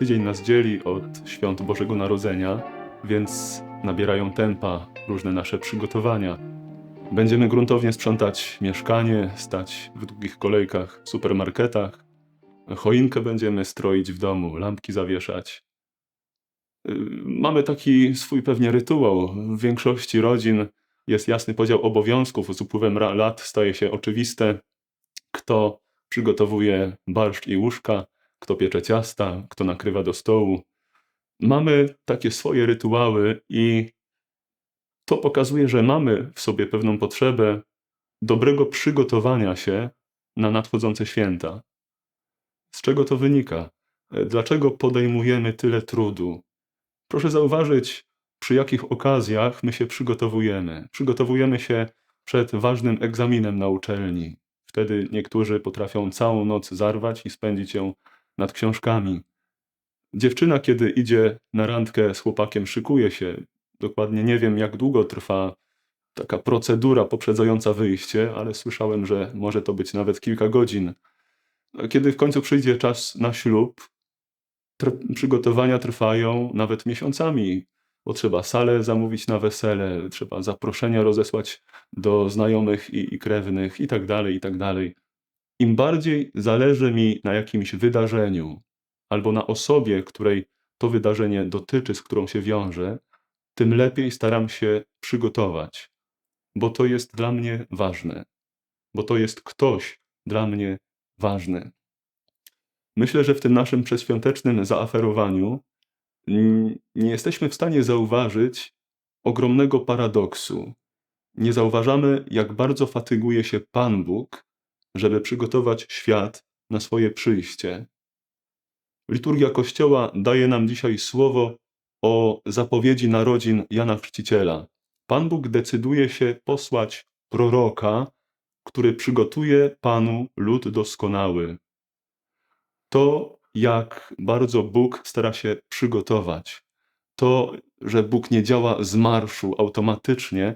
tydzień nas dzieli od świąt Bożego Narodzenia, więc nabierają tempa różne nasze przygotowania. Będziemy gruntownie sprzątać mieszkanie, stać w długich kolejkach w supermarketach. Choinkę będziemy stroić w domu, lampki zawieszać. Y, Mamy taki swój pewnie rytuał. W większości rodzin jest jasny podział obowiązków. Z upływem lat staje się oczywiste, kto przygotowuje barszcz i łóżka, kto piecze ciasta, kto nakrywa do stołu. Mamy takie swoje rytuały i to pokazuje, że mamy w sobie pewną potrzebę dobrego przygotowania się na nadchodzące święta. Z czego to wynika? Dlaczego podejmujemy tyle trudu? Proszę zauważyć, przy jakich okazjach my się przygotowujemy. Przygotowujemy się przed ważnym egzaminem na uczelni. Wtedy niektórzy potrafią całą noc zarwać i spędzić ją nad książkami. Dziewczyna, kiedy idzie na randkę z chłopakiem, szykuje się. Dokładnie nie wiem, jak długo trwa taka procedura poprzedzająca wyjście, ale słyszałem, że może to być nawet kilka godzin. Kiedy w końcu przyjdzie czas na ślub, tr- przygotowania trwają nawet miesiącami, bo trzeba salę zamówić na wesele, trzeba zaproszenia rozesłać do znajomych i, i krewnych i tak Im bardziej zależy mi na jakimś wydarzeniu albo na osobie, której to wydarzenie dotyczy, z którą się wiąże, tym lepiej staram się przygotować, bo to jest dla mnie ważne, bo to jest ktoś dla mnie ważny. Myślę, że w tym naszym przedświątecznym zaaferowaniu nie jesteśmy w stanie zauważyć ogromnego paradoksu. Nie zauważamy, jak bardzo fatyguje się Pan Bóg, żeby przygotować świat na swoje przyjście. Liturgia Kościoła daje nam dzisiaj słowo o zapowiedzi narodzin Jana Chrzciciela. Pan Bóg decyduje się posłać proroka, który przygotuje Panu lud doskonały. To, jak bardzo Bóg stara się przygotować, to, że Bóg nie działa z marszu automatycznie,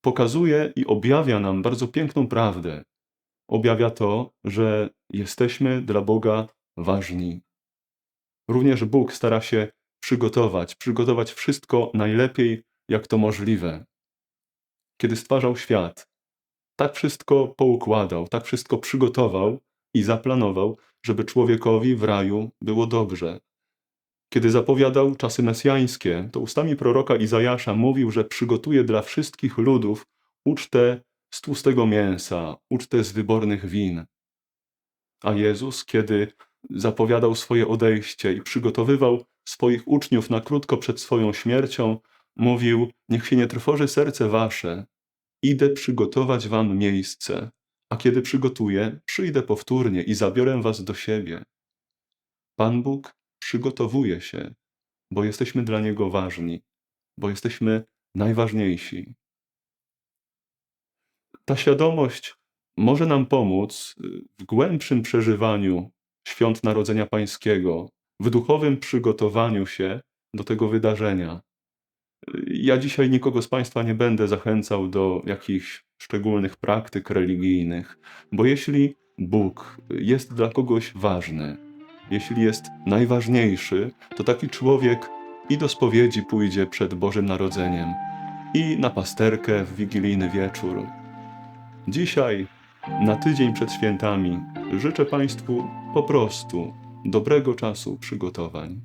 pokazuje i objawia nam bardzo piękną prawdę. Objawia to, że jesteśmy dla Boga ważni. Również Bóg stara się przygotować, przygotować wszystko najlepiej, jak to możliwe. Kiedy stwarzał świat, tak wszystko poukładał, tak wszystko przygotował i zaplanował, żeby człowiekowi w raju było dobrze. Kiedy zapowiadał czasy mesjańskie, to ustami proroka Izajasza mówił, że przygotuje dla wszystkich ludów ucztę z tłustego mięsa, ucztę z wybornych win. A Jezus, kiedy zapowiadał swoje odejście i przygotowywał swoich uczniów na krótko przed swoją śmiercią, mówił: Niech się nie trwoży serce wasze, idę przygotować wam miejsce, a kiedy przygotuję, przyjdę powtórnie i zabiorę was do siebie. Pan Bóg przygotowuje się, bo jesteśmy dla Niego ważni, bo jesteśmy najważniejsi. Ta świadomość może nam pomóc y, w głębszym przeżywaniu świąt Narodzenia Pańskiego, w duchowym przygotowaniu się do tego wydarzenia. Ja dzisiaj nikogo z Państwa nie będę zachęcał do jakichś szczególnych praktyk religijnych, bo jeśli Bóg jest dla kogoś ważny, jeśli jest najważniejszy, to taki człowiek i do spowiedzi pójdzie przed Bożym Narodzeniem, i na pasterkę w wigilijny wieczór. Dzisiaj, na tydzień przed świętami, życzę Państwu po prostu dobrego czasu przygotowań.